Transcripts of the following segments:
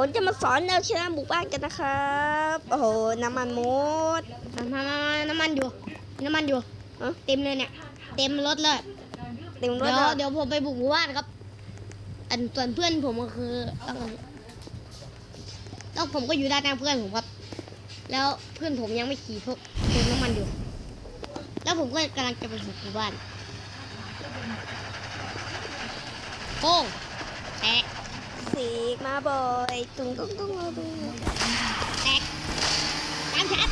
ผมจะมาสอนแนวชนะหมู่บ้านกันนะครับ โอ้โห น้ำมันหมดมามามามาน้ำมันอยู่ น้ำมันอยู่เอ้าเต็มเลยเนี่ย เต็มรถเลย เต็มรถเดี๋ยวแล้วเดี๋ยวผมไปบุกหมู่บ้านครับ อันส่วนเพื่อนผมก็คือต้องต้องผมก็อยู่ด้านหน้าเพื่อนผมครับ แล้วเพื่อนผมยังไม่ขี่พวกเติมน้ำมันอยู่ แล้วผมก็กำลังจะไปบุกหมู่บ้านโป้งแตก สีกมาบ่อยตุ้งตุ้งตุ้งตุ้งแตกตามฉัน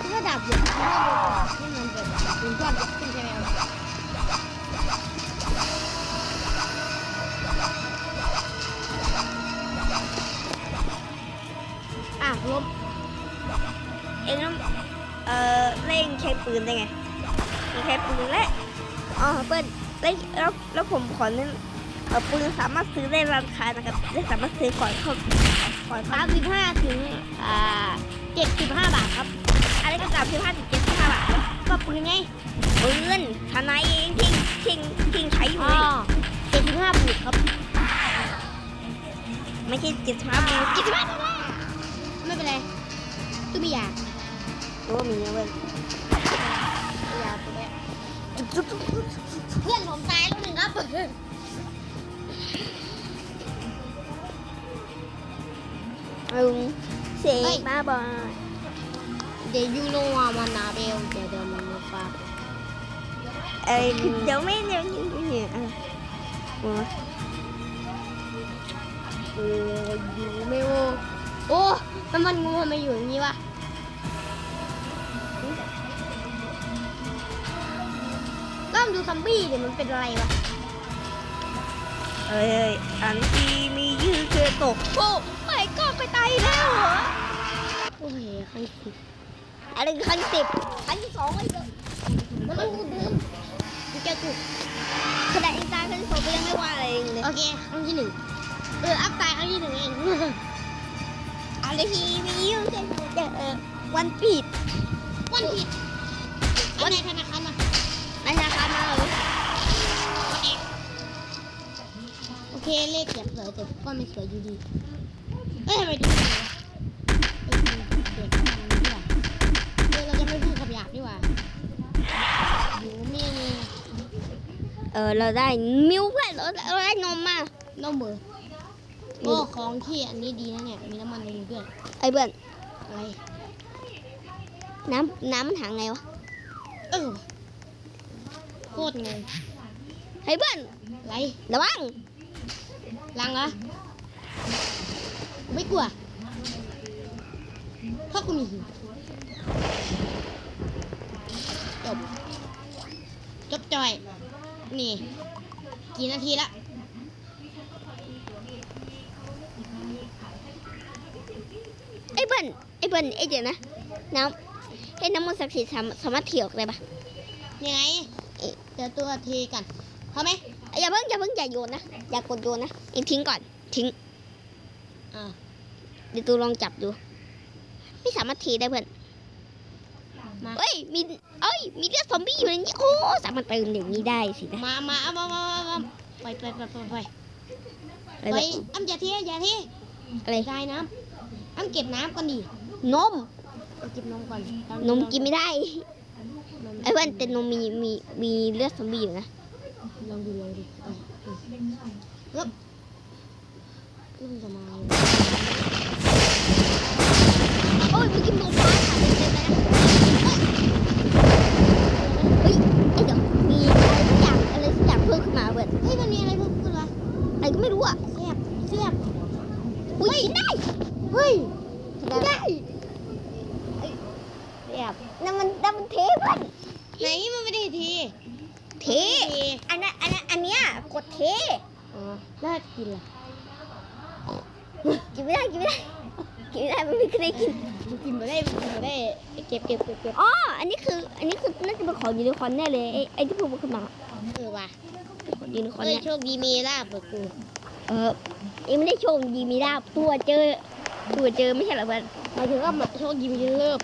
คิดว่าดาบ เล่นเป็นปืนก้อนขึ้นใช่ไหมครับอะลบเอ็งต้องเอ่งใช้ปืนได้ไงมีใช้ปืนและอ๋อเปิ้ลเร่งแล้วแล้วผมขอเน้นเออปืนสามารถซื้อได้ราคานะครับได้สามารถซื้อก่อนเข้าก่อนข้าสามสิบห้าถึงอ่าเจ็ดสิบห้าบาทครับอะไรก็สามสิบห้าถึงเจ็ดสิบห้าบาทก็ปืนไงปืนทนายเองทิ้งทิ้งทิ้งใช้อยู่เลยเจ็ดสิบห้าบาทครับ ไม่ใช่เจ็ดสิบห้าบาทเจ็ดสิบห้าบาทไม่เป็นไรตู้ม่อยา กรู้ว่ามีนะเว้ยไม่อยากตัวเนี้ยเพื่อนผมตายแล้วหนึ่งครับลุงเสกมาบ่อยเดี๋ยวยูโนวามานาเบลเดี๋ยวเดี๋ยวมันมาฟ้าเอ้ยเดี๋ยวไม่เดี๋ยวนี้เนี่ยอะโอ้เออยูไม่โอโอ้น้ำมันงูทำไมอยู่อย่างนี้วะ ดูซัมบี้เดี๋ยวมันเป็นอะไรวะเอ้ยอันที่มียืดเคยตกโอ้ไม่ก็ไปตายแล้วเหรอโอ้ยใครสิอะไรคันสิบคันที่สองไม่เจอมันต้องดูดึงดูแกถูกขณะอีกตายคันที่สองก็ยังไม่ว่าอะไรเลยโอเคครั้งที่หนึ่งเอออัพตายครั้งที่หนึ่งเองอะไรที่มียืดเคยเจอเออวันปิดวันผิดเอาในธนาคาร เลขเก็บสวยแต่ก็ไม่สวยอยู่ดี เอ้ยทำไมดูสวยวะเอ้ยเด็กมันนี่หว่าเออเราจะไม่พูดคำหยาบดีกว่าอยู่มีเออเราได้มิวเพื่อนเราได้นมมาน้องเบอร์โอ้ของที่อันนี้ดีนะเนี่ย มีน้ำมันในนี้ด้วยไอ้เพื่อนอะไรน้ำน้ำมันหาไงวะ เออโคตรงงไอ้เพื่อนอะไรระวัง ลังเหรอไม่กลัวเพราะกูมีหิวจบ จบจอย นี่ กี่นาทีละไอ้เพื่อนไอ้เพื่อนไอ้เดี๋ยวนะ น้ำไอ้น้ำมันศักดิ์สิทธิ์สามสามารถเถียวได้ปะยังไงเดี๋ยวตัวทีกัน พอไหมอย่าเพิ่งอย่าเพิ่งอย่าโยนนะอย่ากดโยนนะเองทิ้งก่อนทิ้งอ่าเดี๋ยวตูลองจับดู ไม่สามารถทีได้เพื่อนมาเอ้ยมีเอ้ยมีเลือดซอมบี้อยู่ในนี้โอ้สามารถเติมอย่างนี้ได้สินะมามาเอามามามามาไปไปไปไปไปอะไรไปแบบอ้ำอย่าเทอย่าเทอะไรได้น้ำอ้ำเก็บน้ำก่อนดินมเอาเก็บนมก่อนนมกินไม่ได้นมไอ้เพื่อนแต่นมมีมีมีเลือดซอมบี้อยู่นะ ลองดูลองดูเริ่มเริ่มจะมาโอ้ยเมื่อกี้นมฟ้าผ่านเต็มๆเลยนะเฮ้ยไอ้เดี๋ยวมีอะไรสักอย่างอะไรสักอย่างเพิ่มขึ้นมาเพื่นเฮ้ยมันมีอะไรเพิ่มขึ้นวะอะไรก็ไม่รู้อะแซ่บแซ่บอุ้ยได้เฮ้ยได้เอ้ยบนั่นมันนั่นมันเทเพื่อนไหนมันไม่ได้ที เท อันนั้นอันนั้นอันเนี้ยกดเทอ๋อน่ากินล่ะกินไม่ได้กินไม่ได้กินไม่ได้ไม่มีใครกินมันกินมาได้มันกินมาได้เก็บเก็บเก็บเก็บอ๋ออันนี้คือ อันนี้คือน่าจะเป็นของยูนิคอร์นแน่เลยไอ้ไอ้ที่พูดขึ้นมาเออว่ะของยูนิคอร์นเฮ้ยเนี่ยโชคดีมีลาบเบิกกูเออเอ็งไม่ได้โชคดีมีดาบตัวเจอตัวเจอไม่ใช่เหรอเพื่อนหมายถึงว่าโชคดีมีเลิบ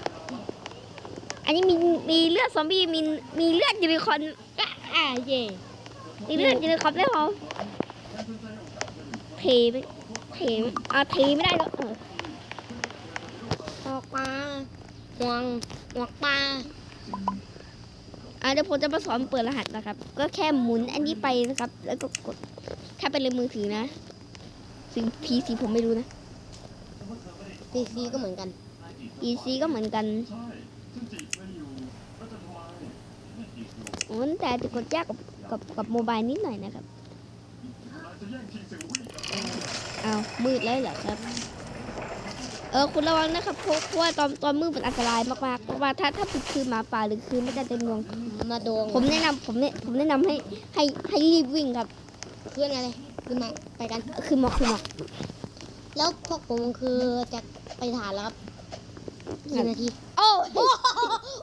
อันนี้มีมีเลือดซอมบี้มีมีเลือดยูนิคอร์น อะอ่าเย่มีเลือดยูนิคอร์นด้วยเหรอเทไหมเทไหมอะเทไม่ได้แล้วเออออกมาห่วงออกมาอะเดี๋ยวผมจะมาสอนเปิดรหัสนะครับ ก็แค่หมุนอันนี้ไปนะครับ แล้วก็กด ถ้าเป็นในมือถือนะซึ่ง PC ผมไม่รู้นะพีซีก็เหมือนกัน PC ก็เหมือนกัน โอ้แต่จะกดยากกับกับกับโมบายนิดหน่อยนะครับอ้าวมืดแล้วเหรอครับ เออคุณระวังนะครับเพราะเพราะว่าตอนตอนมืดมันอันตรายมากๆเพราะว่าถ้าถ้าคือหมาป่าหรือคือไม่ได้เต็มดวงมาโดงผมแนะนำผมเนี่ยผมแนะนำให้ให้ให้รีบวิ่งครับเพื่อนอะไรขึ้นมาไปกันคือหมอกคือหมอกแล้วพวกผมคือจะไปฐานแล้วครับกี่นาที